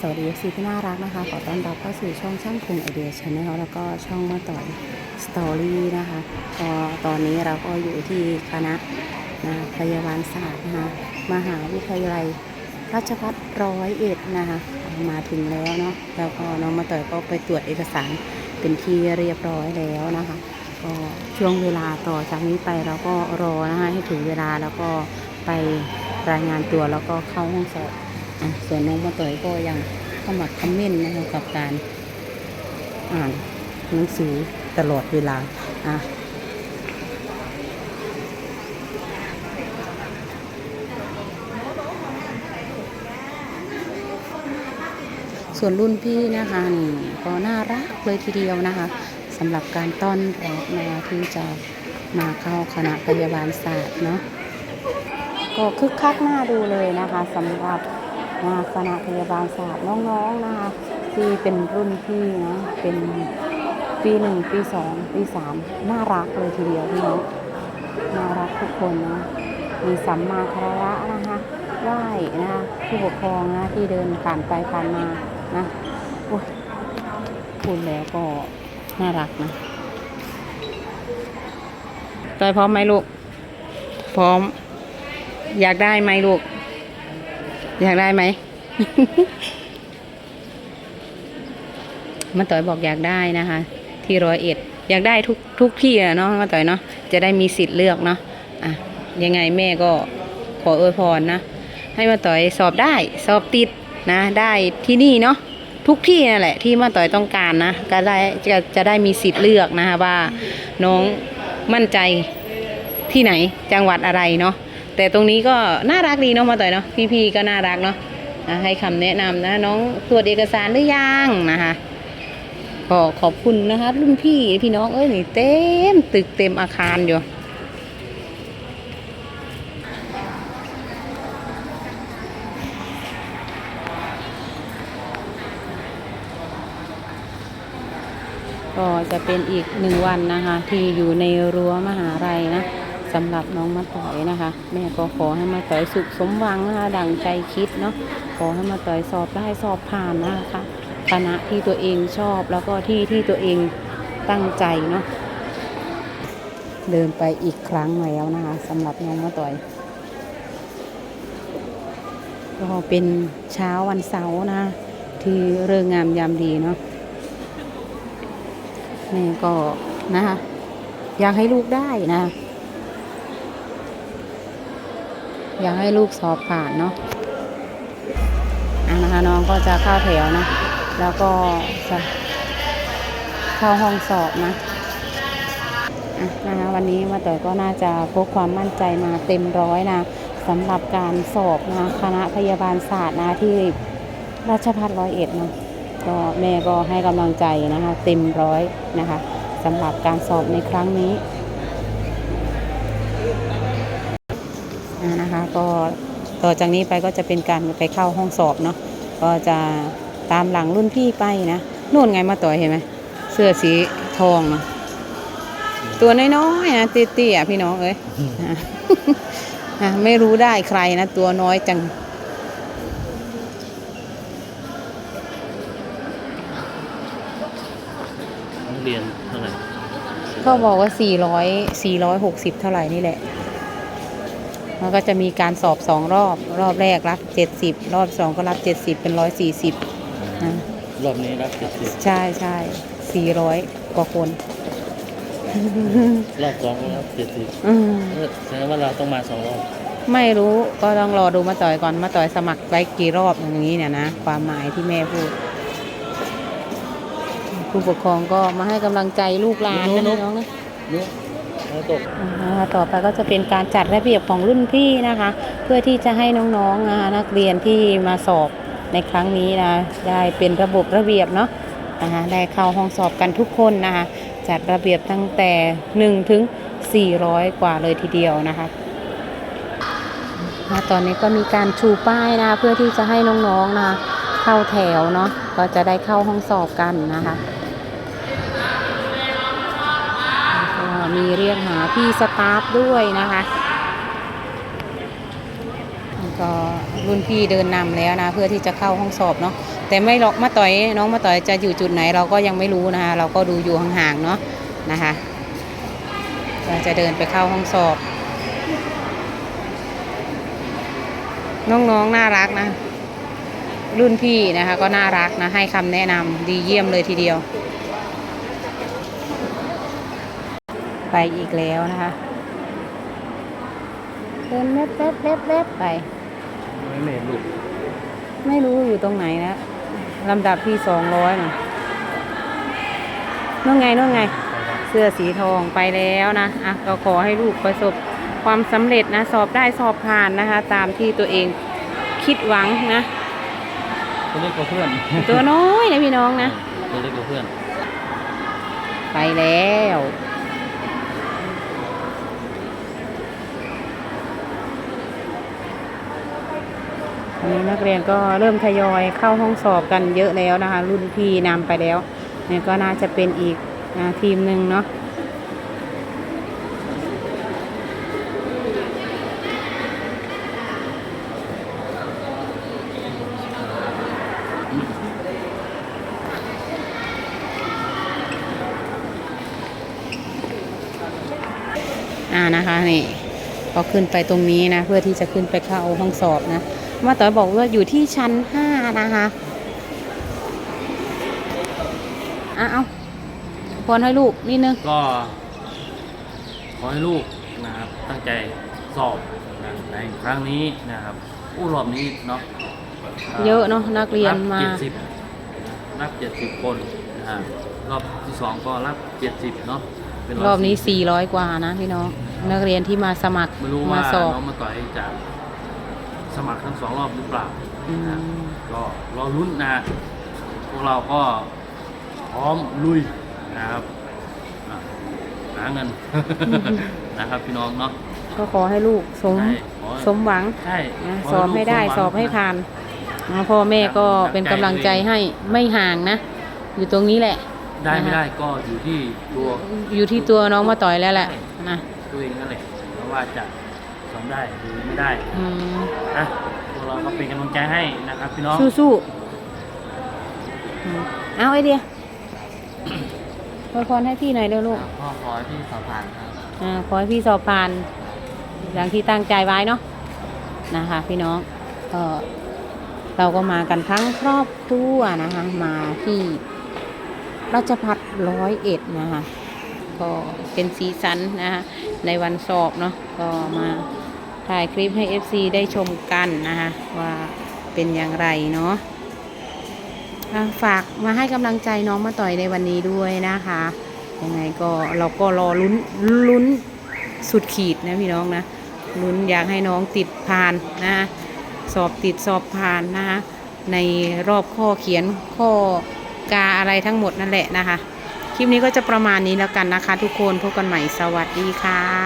สวัสดีซีที่น่ารักนะคะ ขอต้อนรับเข้าสู่ช่องช่างคุงไอเดียชาแนลแล้วก็ช่องมาต่อยสตอรี่นะคะก็ตอนนี้เราก็อยู่ที่คณะนะพยาบาลศาสตร์นะคะมหาวิทยาลัยราชภัฏร้อยเอ็ดนะคะมาถึงแล้วเนาะแล้วก็น้องมาต่อยก็ไปตรวจเอกสารเป็นที่เรียบร้อยแล้วนะคะก็ช่วงเวลาต่อจากนี้ไปเราก็รอนะคะให้ถึงเวลาแล้วก็ไปรายงานตัวแล้วก็เข้าห้องสอบ ส่วนน้องมาต่อยก็ยังขมาคอมเมนนะคะกับการอ่านหนังสือตลอดเวลาอะส่วนรุ่นพี่นะคะนี่ก็น่ารักเลยทีเดียวนะคะสำหรับการต้อนรับนะที่จะมาเข้าคณะพยาบาลศาสตร์เนาะก็คึกคักน่าดูเลยนะคะสำหรับ นะคณะพยาบาลศาสตร์น้องๆนะคะที่เป็นรุ่นพี่นะเป็นปีหนึ่งปีสองปีสามน่ารักเลยทีเดียวพี่น้องน่ารักทุกคนนะมีสัมมาคาระนะคะไหว้นะคะผู้ปกครองนะที่เดินผ่านไปผ่านมานะโอ้ยพูดแล้วก็น่ารักนะตอยพร้อมไหมลูก พร้อม อยากได้ไหมลูก อยากได้ไหม มาต่อยบอกอยากได้นะคะ ที่ร้อยเอ็ด อยากได้ทุกทุกที่อะเนาะมาต่อยเนาะจะได้มีสิทธิ์เลือกเนาะอะยังไงแม่ก็ขออวยพรนะ ให้มาต่อยสอบได้ สอบติดนะ ได้ที่นี่เนาะทุกที่นั่นแหละที่มาต่อยต้องการนะก็ได้จะจะได้มีสิทธิ์เลือกนะคะว่าน้องมั่นใจที่ไหนจังหวัดอะไรเนาะ แต่ตรงนี้ก็น่ารักดีเนาะมาต่อยเนาะพี่ๆก็น่ารักเนาะให้คำแนะนำนะน้องตรวจเอกสารหรือยังนะคะก็ขอบคุณนะคะรุ่นพี่พี่น้องเอ้ยนี่เต็มตึกเต็มอาคารอยู่ก็จะเป็นอีกหนึ่งวันนะคะ ที่อยู่ในรั้วมหาลัยนะ สำหรับน้องมาต่อยนะคะ แม่ก็ขอให้มาต่อยสุขสมหวังนะคะดังใจคิดเนาะขอให้มาต่อยสอบได้สอบผ่านนะคะคณะที่ตัวเองชอบแล้วก็ที่ที่ตัวเองตั้งใจเนาะเดินไปอีกครั้งแล้วนะคะสำหรับน้องมาต่อยก็เป็นเช้าวันเสาร์นะ ที่เริงงามยามดีเนาะแม่ก็นะคะอยากให้ลูกได้นะ อยากให้ลูกสอบผ่านเนาะอะนะคะน้องก็จะเข้าแถวนะ แล้วก็จะเข้าห้องสอบนะอะนะคะวันนี้มาต่อยก็น่าจะพกความมั่นใจมาเต็มร้อยนะสำหรับการสอบนะคณะพยาบาลศาสตร์นะที่ราชภัฏร้อยเอ็ดเนาะก็แม่ก็ให้กำลังใจนะคะ เต็มร้อยนะคะสำหรับการสอบในครั้งนี้อ่า นะคะ ก็ต่อจากนี้ไปก็จะเป็นการไปเข้าห้องสอบเนาะก็จะตามหลังรุ่นพี่ไปนะนู่นไงมาต่อยเห็นไหมเสื้อสีทองเนาะตัวน้อยๆนะเตี้ยๆพี่น้องเอ้ยอะอะไม่รู้ได้ใครนะ ตัวน้อยจังนักเรียนเท่าไหร่ก็บอกว่า 400 460 เท่าไหร่นี่แหละ มันก็จะมีการสอบสองรอบ รอบแรกรับ70รอบสองก็รับ70เป็น140นะรอบนี้รับเจ็ดสิบใช่ใช่400กว่าคน รอบสองก็รับเจ็ดสิบอืมแสดงว่าเราต้องมาสองรอบไม่รู้ก็ต้องรอดูมาต่อยก่อนมาต่อยสมัครไว้กี่รอบอย่างนี้เนี่ยนะความหมายที่แม่พูดผู้ปกครองก็มาให้กำลังใจลูกหลานนะพี่น้องนะเนี่ยเรา ต่อไปก็จะเป็นการจัดระเบียบของรุ่นพี่นะคะ เพื่อที่จะให้น้องๆนะคะนักเรียนที่มาสอบในครั้งนี้นะได้เป็นระบบระเบียบเนาะนะคะได้เข้าห้องสอบกันทุกคนนะคะจัดระเบียบตั้งแต่1ถึง400 กว่าเลยทีเดียวนะคะตอนนี้ก็มีการชูป้ายนะเพื่อที่จะให้น้องๆนะคะเข้าแถวเนาะก็จะได้เข้าห้องสอบกันนะคะ มีเรียกหาพี่สตาฟด้วยนะคะก็รุ่นพี่เดินนำแล้วนะเพื่อที่จะเข้าห้องสอบเนาะแต่ไม่หรอกมาต่อยน้องมาต่อยจะอยู่จุดไหนเราก็ยังไม่รู้นะคะเราก็ดูอยู่ห่างๆเนาะนะคะเราจะเดินไปเข้าห้องสอบ น้องๆน่ารักนะ รุ่นพี่นะคะก็น่ารักนะให้คำแนะนำดีเยี่ยมเลยทีเดียว ไปอีกแล้วนะคะเดินเล็บเล็บเล็บเล็บไป ไม่เหม็นลูกไม่รู้อยู่ตรงไหนนะลำดับที่สองร้อยน่ะนู่นไงนู่นไง เสื้อสีทองไปแล้วนะอะก็ขอให้ลูกประสบความสำเร็จนะ สอบได้สอบผ่านนะคะ ตามที่ตัวเองคิดหวังนะ ตัวเล็กกว่าเพื่อน ตัวน้อยนะพี่น้องนะ ตัวเล็กกว่าเพื่อน ไปแล้ว นนี้นักเรียนก็เริ่มทยอยเข้าห้องสอบกันเยอะแล้วนะคะ รุ่นพี่นำไปแล้วนี่ก็น่าจะเป็นอีกทีมหนึ่งเนาะอ่านะคะนี่ก็ขึ้นไปตรงนี้นะ เพื่อที่จะขึ้นไปเข้าห้องสอบนะ มาต่อยบอกว่าอยู่ที่ชั้นห้านะคะอะเอาพรให้ลูกนิดนึง ก็ขอให้ลูกนะครับตั้งใจสอบนะในครั้งนี้นะครับอู้รอบนี้เนาะเยอะเนาะนักเรียนมาเจ็ดสิบรับเจ็ดสิบคนนะฮะรอบที่สองก็รับเจ็ดสิบเนาะเป็นรอบนี้สี่400กว่านะพี่น้องนักเรียนที่มาสมัครไม่รู้มาว่าสอบน้องมาต่อยจะ สมัครทั้งสองรอบหรือเปล่าอืนะมก็รอลุ้นนะพวกเราก็พร้อมลุยนะครับอะหาเงิน นะครับพี่น้องเนาะก็ขอให้ลูกสม ใช่ขอสมหวังใช่นะขสอบให้ได้ลูกสอบให้มวังผ่านนะพ่อแม่ก็เป็นกำลังใจให้ไม่ห่างนะ อยู่ตรงนี้แหละ ได้ไม่นะคะได้ก็อยู่ที่ตัวอยู่ที่ตัวน้องมาต่อยแล้วแหละนะตัวเองนั่นแหละเพราะว่าจะ สอบได้หรือไม่ได้อืมนะพวกเราก็เป็นกำลังใจให้นะครับพี่น้องสู้ๆเอาไอเดียขอพรให้พี่หน่อยเร็วลูก พ่อขอให้พี่สอบผ่านครับ อ่าขอให้พี่สอบผ่านอย่างที่ตั้งใจไว้เนาะนะคะ พี่น้องก็เราก็มากันทั้งครอบครัวนะคะ มาที่ราชพัฒร้อยเอ็ดนะคะ ก็เป็นสีสันนะคะในวันสอบเนาะก็มา ถ่ายคลิปให้ FC ได้ชมกันนะคะว่าเป็นอย่างไรเนาะฝากมาให้กำลังใจน้องมาต่อยในวันนี้ด้วยนะคะยังไงก็เราก็รอลุ้นลุ้นสุดขีดนะพี่น้องนะลุ้นอยากให้น้องติดผ่านนะสอบติดสอบผ่านนะคะในรอบข้อเขียนข้อกาอะไรทั้งหมดนั่นแหละนะคะ คลิปนี้ก็จะประมาณนี้แล้วกันนะคะ ทุกคนพบกันใหม่สวัสดีค่ะ